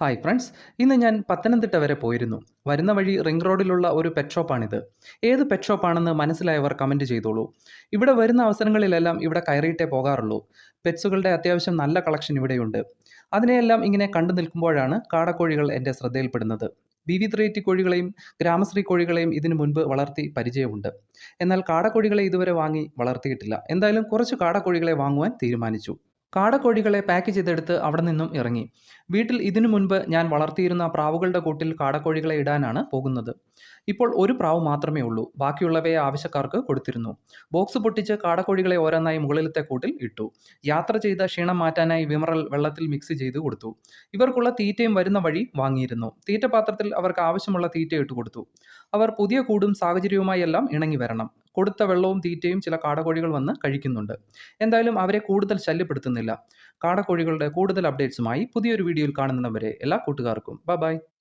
Hi friends ഇന്ന് ഞാൻ പത്തനംതിട്ട വരെ പോയിരുന്നു. വരുന്ന വഴി റിംഗ് റോഡിലുള്ള ഒരു പെറ്റ് ഷോപ്പാണിത് ഏത് പെറ്റ് ഷോപ്പാണെന്ന് മനസ്സിലായവർ കമന്റ് ചെയ്തോളൂ. ഇവിടെ വരുന്ന അവസരങ്ങളിലെല്ലാം ഇവിടെ കയറിയിട്ടേ പോകാറുള്ളൂ. പെറ്റ്സുകളുടെ അത്യാവശ്യം നല്ല കളക്ഷൻ ഇവിടെയുണ്ട്. അതിനെയെല്ലാം ഇങ്ങനെ കണ്ടു നിൽക്കുമ്പോഴാണ് കാടക്കോഴികൾ എന്റെ ശ്രദ്ധയിൽപ്പെടുന്നത്. വിവിധ റേറ്റ് കോഴികളെയും ഗ്രാമശ്രീ കോഴികളെയും ഇതിനു മുൻപ് വളർത്തി പരിചയമുണ്ട്. എന്നാൽ കാടക്കോഴികളെ ഇതുവരെ വാങ്ങി വളർത്തിയിട്ടില്ല. എന്തായാലും കുറച്ച് കാടക്കോഴികളെ വാങ്ങുവാൻ തീരുമാനിച്ചു. കാടക്കോഴികളെ പാക്ക് ചെയ്തെടുത്ത് അവിടെ നിന്നും ഇറങ്ങി. വീട്ടിൽ ഇതിനു മുൻപ് ഞാൻ വളർത്തിയിരുന്ന പ്രാവുകളുടെ കൂട്ടിൽ കാടക്കോഴികളെ ഇടാനാണ് പോകുന്നത്. ഇപ്പോൾ ഒരു പ്രാവ് മാത്രമേ ഉള്ളൂ. ബാക്കിയുള്ളവയെ ആവശ്യക്കാർക്ക് കൊടുത്തിരുന്നു. ബോക്സ് പൊട്ടിച്ച് കാടക്കോഴികളെ ഓരോന്നായി മുകളിലത്തെ കൂട്ടിൽ ഇട്ടു. യാത്ര ചെയ്ത ക്ഷീണം മാറ്റാനായി വിമറൽ വെള്ളത്തിൽ മിക്സ് ചെയ്ത് കൊടുത്തു. ഇവർക്കുള്ള തീറ്റയും വരുന്ന വഴി വാങ്ങിയിരുന്നു. തീറ്റ പാത്രത്തിൽ അവർക്ക് ആവശ്യമുള്ള തീറ്റ ഇട്ട് കൊടുത്തു. അവർ പുതിയ കൂടും സാഹചര്യവുമായി എല്ലാം ഇണങ്ങി വരണം. കൊടുത്ത വെള്ളവും തീറ്റയും ചില കാടക്കോഴികൾ വന്ന് കഴിക്കുന്നുണ്ട്. എന്തായാലും അവരെ കൂടുതൽ ശല്യപ്പെടുത്തുന്നില്ല. കാടക്കോഴികളുടെ കൂടുതൽ അപ്ഡേറ്റ്സുമായി പുതിയൊരു വീഡിയോയിൽ കാണുന്നവരെ എല്ലാ കൂട്ടുകാർക്കും ബൈ